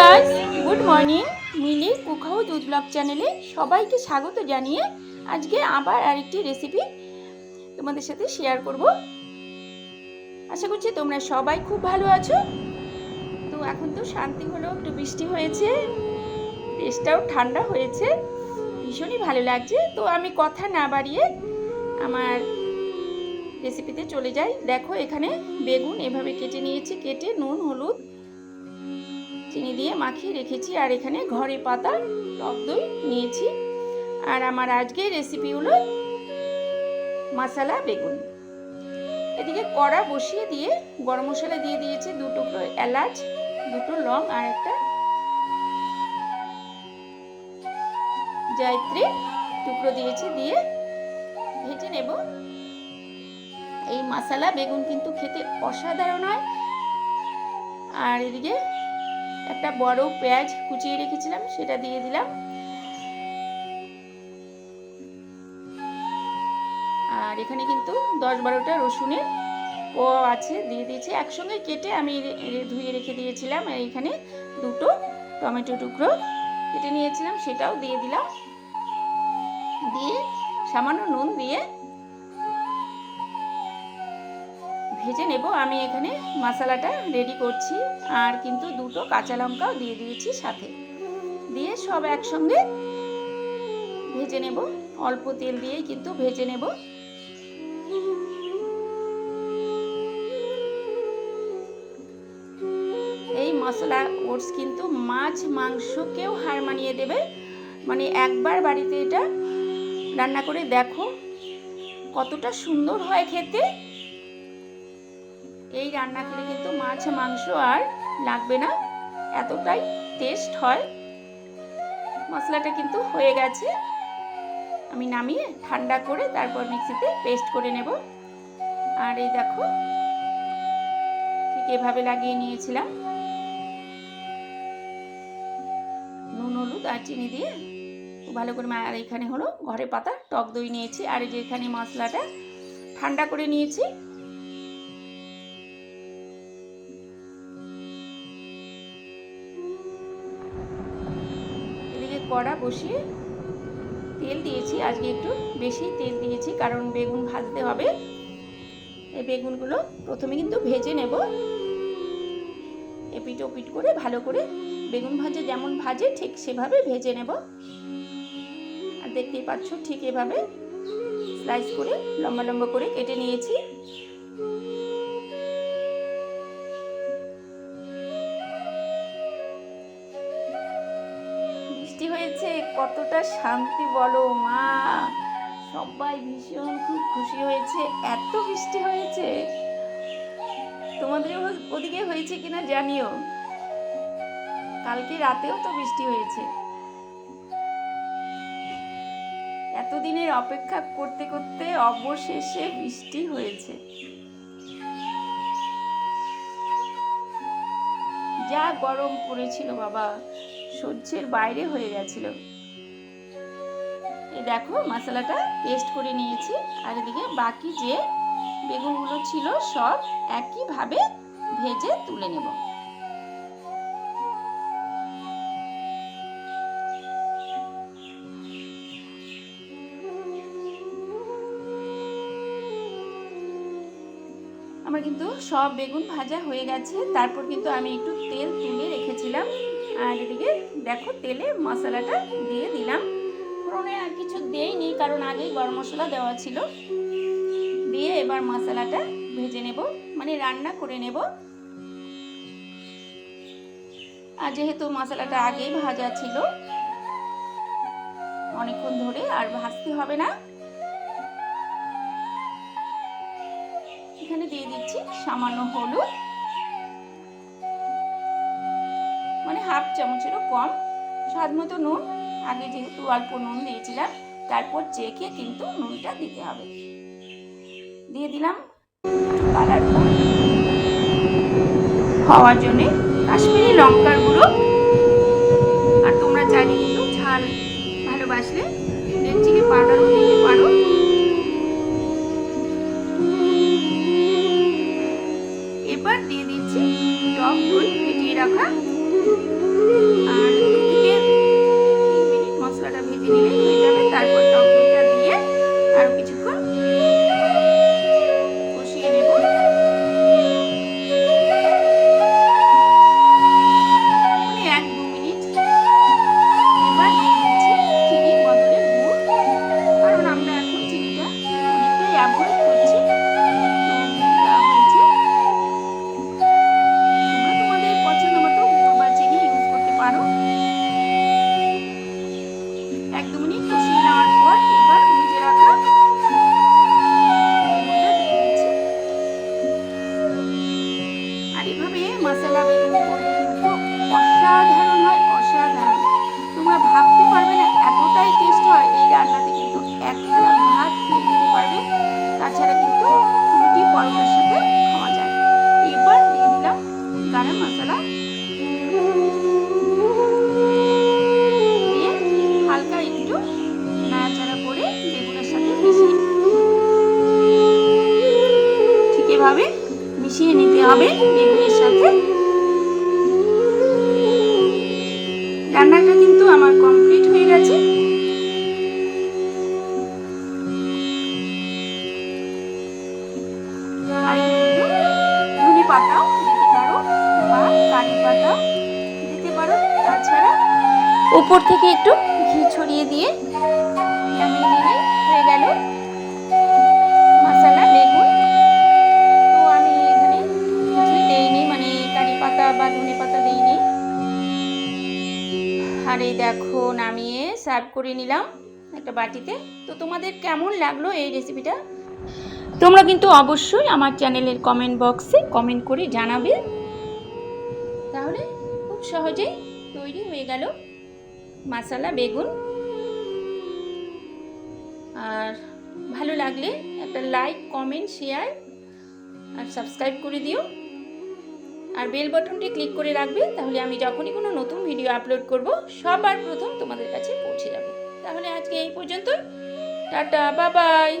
Guys good morning Mili cook দুধ blog চ্যানেলে সবাইকে স্বাগত জানিয়ে আজকে আবার আরেকটি রেসিপি তোমাদের সাথে শেয়ার করব। আশা করছি তোমরা সবাই খুব ভালো আছো। তো এখন তো শান্তি হলো, একটু বৃষ্টি হয়েছে দেশটাও ঠান্ডা হয়েছে, ভীষণই ভালো লাগছে। তো আমি কথা না বাড়িয়ে আমার রেসিপিতে চলে যাই। দেখো এখানে বেগুন এভাবে কেটে নিয়েছি, কেটে নুন, হলুদ চিনি দিয়ে মাখিয়ে রেখেছি। আর এখানে ঘরে পাতা, টক দই নিয়েছি। আর আমার আজকের রেসিপি হলো মশলা বেগুন। এদিকে কড়া বসিয়ে দিয়ে, গরম মশলা দিয়ে দিয়েছি দু টুকরো এলাচ, দুটো লং আর একটা জয়ত্রী টুকরো দিয়েছি দিয়ে ভেজে নেব। এই মশলা বেগুন কিন্তু খেতে অসাধারণ হয়। আর এদিকে একটা বড় পেঁয়াজ কুচিয়ে রেখেছিলাম, সেটা দিয়ে দিলাম। আর এখানে কিন্তু দশ বারোটা রসুনের ও আছে, দিয়ে দিয়েছি। একসঙ্গে কেটে আমি ধুয়ে রেখে দিয়েছিলাম। আর এখানে দুটো টমেটো টুকরো কেটে নিয়েছিলাম, সেটাও দিয়ে দিলাম। দিয়ে সামান্য নুন দিয়ে ভেজে নেব। আমি এখানে মশলাটা রেডি করছি আর কিন্তু দুটো কাঁচা লঙ্কাও দিয়ে দিয়েছি সাথে। দিয়ে সব একসঙ্গে ভেজে নেব। অল্প তেল দিয়েই কিন্তু ভেজে নেব। এই মশলা ওটস কিন্তু মাছ মাংসকেও হার মানিয়ে দেবে। মানে একবার বাড়িতে এটা রান্না করে দেখো কতটা সুন্দর হয় খেতে। এই রান্না খেলে কিন্তু মাছ, মাংস আর লাগবে না। এতটাই টেস্ট হয়। মশলাটা কিন্তু হয়ে গেছে। আমি নামিয়ে ঠান্ডা করে তারপর মিক্সিতে পেস্ট করে নেব। আর এই দেখো, ঠিক এভাবে লাগিয়ে নিয়েছিলাম। নুন, হলুদ আর চিনি দিয়ে ভালো করে আর এখানে হলো ঘরে পাতা, টক দই নিয়েছি। আর এই যে এখানে মশলাটা ঠান্ডা করে নিয়েছি। কড়া বসিয়ে তেল দিয়েছি। আজকে একটু বেশি তেল দিয়েছি, কারণ বেগুন ভাজতে হবে। এই বেগুনগুলো প্রথমে কিন্তু ভেজে নেব। এপিট ওপিট করে ভালো করে বেগুন ভাজে যেমন ভাজে, ঠিক সেভাবে ভেজে নেব। আর দেখতেই পাচ্ছ ঠিক এভাবে স্লাইস করে লম্বা লম্বা করে কেটে নিয়েছি। হয়েছে, কতটা শান্তি বলো মা। সবাই ভীষণ খুব খুশি হয়েছে, এত বৃষ্টি হয়েছে। তোমাদের ওদিকে হয়েছে কিনা জানিও। কালকে রাতেও তো বৃষ্টি হয়েছে। এতদিনের অপেক্ষা করতে করতে অবশেষে বৃষ্টি হয়েছে। যা গরম পড়েছিল বাবা। সহ্যের বাইরে হয়ে গেছিল। এই দেখো মশলাটা পেস্ট করে নিয়েছি আর এদিকে বাকি যে বেগুনগুলো ছিল সব একইভাবে ভেজে তুলে নেব। আমার কিন্তু সব বেগুন ভাজা হয়ে গেছে, তারপর কিন্তু আমি একটু তেল তুলে রেখেছিলাম। আর এদিকে দেখো তেলে মশলাটা দিয়ে দিলাম। ফোড়নে আর কিছু দেইনি, কারণ আগেই গরম মশলা দেওয়া ছিল। দিয়ে এবার মশলাটা ভেজে নেব মানে রান্না করে নেব। আর যেহেতু মশলাটা আগেই ভাজা ছিল, অনেকক্ষণ ধরে আর ভাজতে হবে না। এখানে দিয়ে দিচ্ছি সামান্য হলুদ। হাফ চামচেরও কম স্বাদ মতো নুন। আগে যেহেতু অল্প নুন দিয়েছিলাম, তারপর চেখে কিন্তু নুনটা দিতে হবে। দিয়ে দিলাম কালার হওয়ার জন্যে কাশ্মীরি লঙ্কার গুঁড়ো। আর তোমরা চাইলে কিন্তু ঝাল ভালোবাসলে রেড চিলি পাউডারও É que bonito. উপর থেকে একটু ঘি ছড়িয়ে দিয়ে হয়ে গেল মশলা, বেগুন। তো আমি এখানে কিছুই দেইনি মানে কারি পাতা বা ধনে পাতা দেইনি। আর এই দেখো, নামিয়ে সার্ভ করে নিলাম একটা বাটিতে। তো তোমাদের কেমন লাগল এই রেসিপিটা? তোমরা কিন্তু অবশ্যই আমার চ্যানেলের কমেন্ট বক্সে কমেন্ট করে জানাবে। তাহলে খুব সহজেই তৈরি হয়ে গেল। মশলা বেগুন। আর ভালো লাগলে একটা লাইক কমেন্ট শেয়ার আর সাবস্ক্রাইব করে দিও। আর বেল বটনটি ক্লিক করে রাখবে, তাহলে আমি যখনই কোনো নতুন ভিডিও আপলোড করব, সবার প্রথম তোমাদের কাছে পৌঁছে যাবে। তাহলে আজকে এই পর্যন্ত টাটা বাবাই